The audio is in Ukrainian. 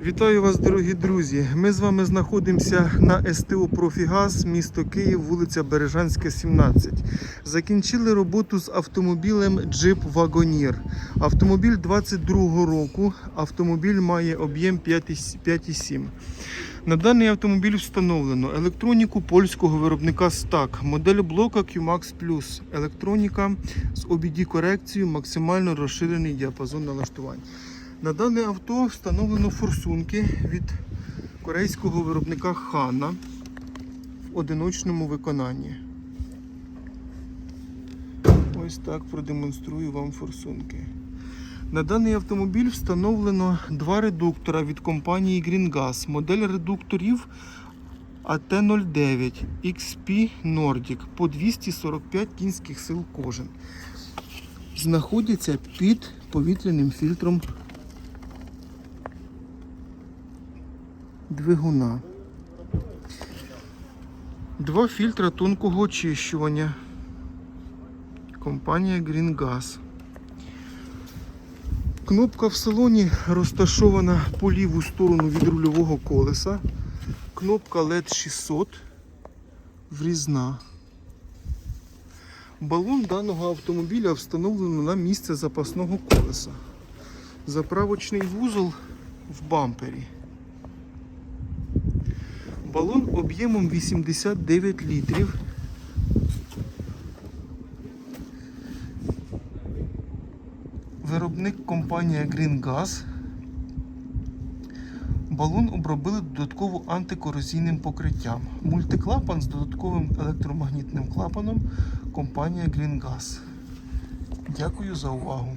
Вітаю вас, дорогі друзі. Ми з вами знаходимося на СТО Профігаз, місто Київ, вулиця Бережанська, 17. Закінчили роботу з автомобілем Jeep Wagoneer. Автомобіль 22-го року. Автомобіль має об'єм 5,7 5,7. На даний автомобіль встановлено електроніку польського виробника Стак, модель блока QMAX Plus, електроніка з OBD корекцією, максимально розширений діапазон налаштувань. На дане авто встановлено форсунки від корейського виробника Хана в одиночному виконанні. Ось так продемонструю вам форсунки. На даний автомобіль встановлено два редуктора від компанії GreenGas. Модель редукторів AT09 XP Nordic по 245 кінських сил кожен. Знаходяться під повітряним фільтром двигуна. Два фільтра тонкого очищування. Компанія GreenGas. Кнопка в салоні розташована по ліву сторону від рульового колеса. Кнопка LED 600 врізна. Балон даного автомобіля встановлено на місце запасного колеса. Заправочний вузол в бампері. Балон об'ємом 89 літрів. Виробник компанія GreenGas. Балон обробили додатково антикорозійним покриттям. Мультиклапан з додатковим електромагнітним клапаном компанія GreenGas. Дякую за увагу.